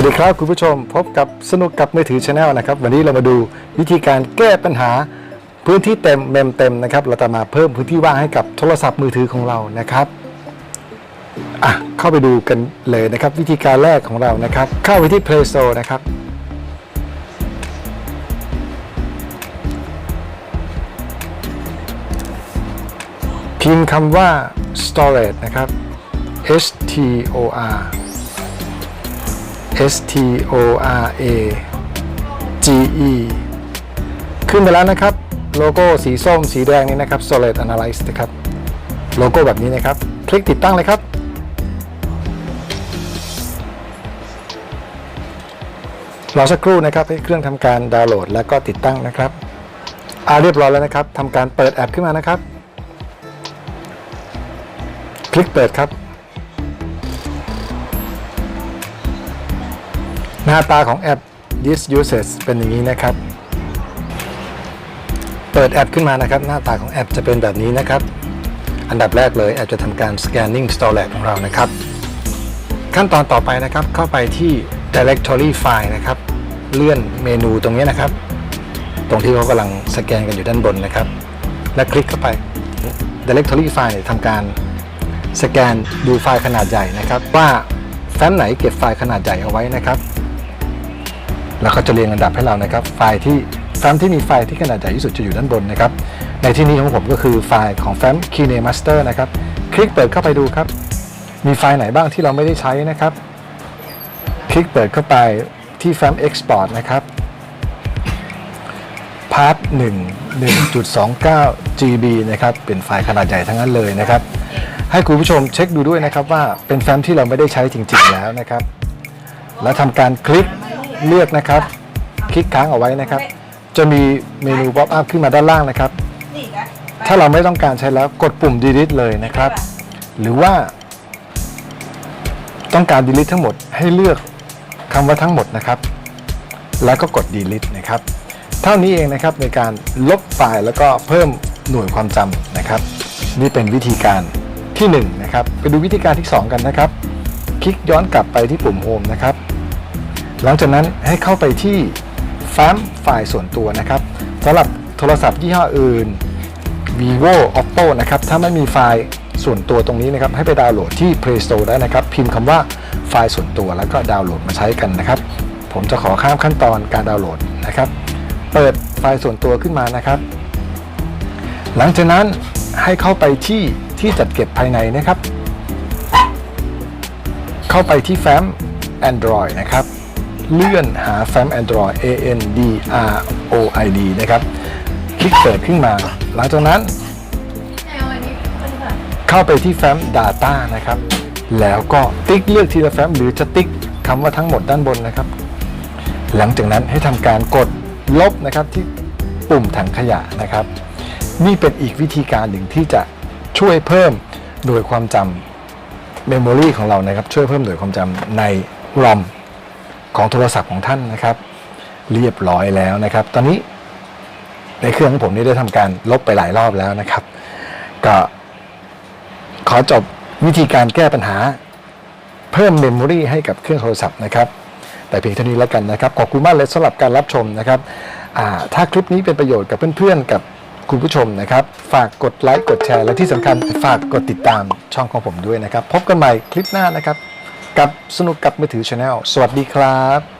วัสดีครับ คุณผู้ชมพบกับสนุกกับมือถือชาแนลนะครับ วันนี้เรามาดูวิธีการแก้ปัญหาพื้นที่เต็มเมมเต็มนะครับ เราจะมาเพิ่มพื้นที่ว่างให้กับโทรศัพท์มือถือของเรานะครับอะเข้าไปดูกันเลยนะครับ วิธีการแรกของเรานะครับ เข้าไปที่ Play Store นะครับ พิมพ์คำว่า storage นะครับ S T O R S T O R A G E ขึ้นไปแล้วนะครับ โลโก้สีส้มสีแดงนี้นะครับ Solid Analyze นะครับ โลโก้แบบนี้นะครับ คลิกติดตั้งเลยครับรอสักครู่นะครับให้เครื่องทำการดาวน์โหลดแล้วก็ติดตั้งนะครับอาเรียบร้อยแล้วนะครับทำการเปิดแอปขึ้นมานะครับ คลิกเปิดครับ หน้าตาของแอป This Uses เป็นอย่างนี้นะครับ เปิดแอปขึ้นมานะครับ หน้าตาของแอปจะเป็นแบบนี้นะครับ อันดับแรกเลยแอปจะทำการ scanning storage ของเรานะครับ ขั้นตอนต่อไปนะครับเข้าไปที่ directory file นะครับ เลื่อนเมนูตรงนี้นะครับ ตรงที่เขากำลังสแกนกันอยู่ด้านบนนะครับ และคลิกเข้าไป directory file เนี่ยทำการสแกนดูไฟล์ขนาดใหญ่นะครับ ว่าแฟ้มไหนเก็บไฟล์ขนาดใหญ่เอาไว้นะครับ แล้วก็จะเรียงลำดับให้เรานะครับ ไฟล์ที่แฟ้มที่มีไฟล์ที่ขนาดใหญ่ที่สุดจะอยู่ด้านบนนะครับ ในที่นี้ของผมก็คือไฟล์ของแฟ้ม KineMaster นะครับ คลิกเปิดเข้าไปดูครับ มีไฟล์ไหนบ้างที่เราไม่ได้ใช้นะครับ คลิกเปิดเข้าไปที่แฟ้ม Export นะครับพาร์ท1 1.29 GB นะครับ เป็นไฟล์ขนาดใหญ่ทั้งนั้นเลยนะครับ ให้คุณผู้ชมเช็คดูด้วยนะครับว่าเป็นแฟ้มที่เราไม่ได้ใช้จริง ๆ แล้วนะครับ แล้วทำการคลิก เลือกนะครับ คลิกค้างเอาไว้นะครับ จะมีเมนู pop up ขึ้นมาด้านล่างนะครับ ถ้าเราไม่ต้องการใช้แล้วกดปุ่ม delete เลยนะครับ หรือว่า ต้องการ delete ทั้งหมดให้เลือกคำว่าทั้งหมดนะครับ แล้วก็กด delete นะครับ เท่านี้เองนะครับในการลบไฟล์แล้วก็เพิ่มหน่วยความจำนะครับ นี่เป็นวิธีการที่1นะครับไปดูวิธีการที่ 2 กันนะครับ คลิกย้อนกลับไปที่ปุ่ม Home นะครับ หลังจากนั้นให้เข้าไปที่แฟ้มไฟล์ส่วนตัวนะครับสำหรับโทรศัพท์ยี่ห้ออื่น vivo oppo นะครับ ถ้าไม่มีไฟล์ส่วนตัวตรงนี้นะครับ ให้ไปดาวน์โหลดที่ play store ได้นะครับ พิมพ์คำว่าไฟล์ส่วนตัวแล้วก็ดาวน์โหลดมาใช้กันนะครับ ผมจะขอข้ามขั้นตอนการดาวน์โหลดนะครับ เปิดไฟล์ส่วนตัวขึ้นมานะครับ หลังจากนั้นให้เข้าไปที่ที่จัดเก็บภายในนะครับ เข้าไปที่แฟ้ม Android นะครับ เลื่อนหาแฟ้ม Android A N D R O I D นะครับ คลิกเปิดขึ้นมา หลังจากนั้น เข้าไปที่แฟ้ม Data นะครับ แล้วก็ติ๊กเลือกทีละแฟ้มหรือจะติ๊กคำว่าทั้งหมดด้านบนนะครับ หลังจากนั้นให้ทำการกดลบนะครับที่ปุ่มถังขยะนะครับ นี่เป็นอีกวิธีการหนึ่งที่จะช่วยเพิ่มหน่วยความจำเมมโมรีของเรานะครับ ช่วยเพิ่มหน่วยความจำใน ROM ของโทรศัพท์ของท่านนะครับ เรียบร้อยแล้วนะครับ ตอนนี้ในเครื่องของผมนี่ได้ทำการลบไปหลายรอบแล้วนะครับ ก็ขอจบวิธีการแก้ปัญหาเพิ่มเมมโมรีให้กับเครื่องโทรศัพท์นะครับ แต่เพียงเท่านี้แล้วกันนะครับ ขอบคุณมากเลยสำหรับการรับชมนะครับถ้าคลิปนี้เป็นประโยชน์กับเพื่อนๆกับคุณผู้ชมนะครับ ฝากกดไลค์กดแชร์และที่สำคัญฝากกดติดตามช่องของผมด้วยนะครับ พบกันใหม่คลิปหน้านะครับ กับสนุกกับมือถือชาแนลสวัสดีครับ